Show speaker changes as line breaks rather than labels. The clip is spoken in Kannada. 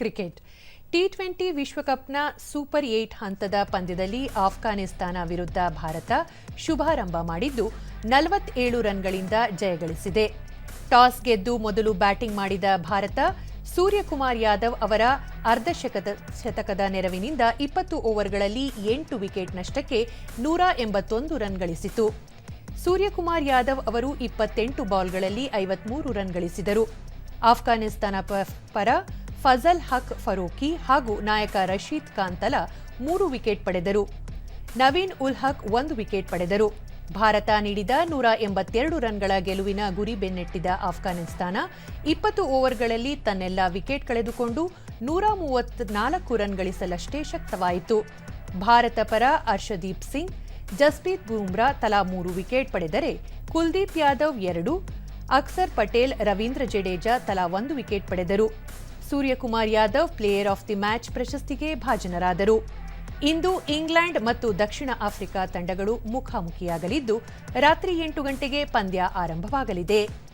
ಕ್ರಿಕೆಟ್. ಟಿ ಟ್ವೆಂಟಿ ವಿಶ್ವಕಪ್ನ ಸೂಪರ್ ಏಟ್ ಹಂತದ ಪಂದ್ಯದಲ್ಲಿ ಆಫ್ಘಾನಿಸ್ತಾನ ವಿರುದ್ಧ ಭಾರತ ಶುಭಾರಂಭ ಮಾಡಿದ್ದು ನಲವತ್ತೇಳು ರನ್ಗಳಿಂದ ಜಯಗಳಿಸಿದೆ. ಟಾಸ್ ಗೆದ್ದು ಮೊದಲು ಬ್ಯಾಟಿಂಗ್ ಮಾಡಿದ ಭಾರತ, ಸೂರ್ಯಕುಮಾರ್ ಯಾದವ್ ಅವರ ಅರ್ಧಶತಕದ ಶತಕದ ನೆರವಿನಿಂದ ಇಪ್ಪತ್ತು ಓವರ್ಗಳಲ್ಲಿ ಎಂಟು ವಿಕೆಟ್ ನಷ್ಟಕ್ಕೆ ನೂರ ಎಂಬತ್ತೊಂದು ರನ್ ಗಳಿಸಿತು ಸೂರ್ಯಕುಮಾರ್ ಯಾದವ್ ಅವರು ಇಪ್ಪತ್ತೆಂಟು ಬಾಲ್ಗಳಲ್ಲಿ ಐವತ್ಮೂರು ರನ್ ಗಳಿಸಿದರು ಆಫ್ಘಾನಿಸ್ತಾನ ಪರ ಫಜಲ್ ಹಕ್ ಫರೂಕಿ ಹಾಗೂ ನಾಯಕ ರಶೀದ್ ಖಾನ್ ತಲಾ ಮೂರು ವಿಕೆಟ್ ಪಡೆದರು. ನವೀನ್ ಉಲ್ ಹಕ್ ಒಂದು ವಿಕೆಟ್ ಪಡೆದರು. ಭಾರತ ನೀಡಿದ ನೂರ ಎಂಬತ್ತೆರಡು ರನ್ಗಳ ಗೆಲುವಿನ ಗುರಿ ಬೆನ್ನಟ್ಟಿದ ಆಫ್ಘಾನಿಸ್ತಾನ ಇಪ್ಪತ್ತು ಓವರ್ಗಳಲ್ಲಿ ತನ್ನೆಲ್ಲ ವಿಕೆಟ್ ಕಳೆದುಕೊಂಡು ನೂರ ಮೂವತ್ನಾಲ್ಕು ರನ್ ಗಳಿಸಲಷ್ಟೇ ಶಕ್ತವಾಯಿತು. ಭಾರತ ಪರ ಅರ್ಷದೀಪ್ ಸಿಂಗ್, ಜಸ್ಪ್ರೀತ್ ಬೂಮ್ರಾ ತಲಾ ಮೂರು ವಿಕೆಟ್ ಪಡೆದರೆ ಕುಲ್ದೀಪ್ ಯಾದವ್ ಎರಡು, ಅಕ್ಸರ್ ಪಟೇಲ್ ರವೀಂದ್ರ ಜಡೇಜಾ ತಲಾ ಒಂದು ವಿಕೆಟ್ ಪಡೆದರು. Suryakumar Yadav player of the match ಪ್ರಶಸ್ತಿಗೆ ಭಾಜನರಾದರು. ಇಂದು ಇಂಗ್ಲೆಂಡ್ ಮತ್ತು ದಕ್ಷಿಣ ಆಫ್ರಿಕಾ ತಂಡಗಳು ಮುಖಾಮುಖಿಯಾಗಲಿದ್ದು, ರಾತ್ರಿ ಎಂಟು ಗಂಟೆಗೆ ಪಂದ್ಯ ಆರಂಭವಾಗಲಿದೆ.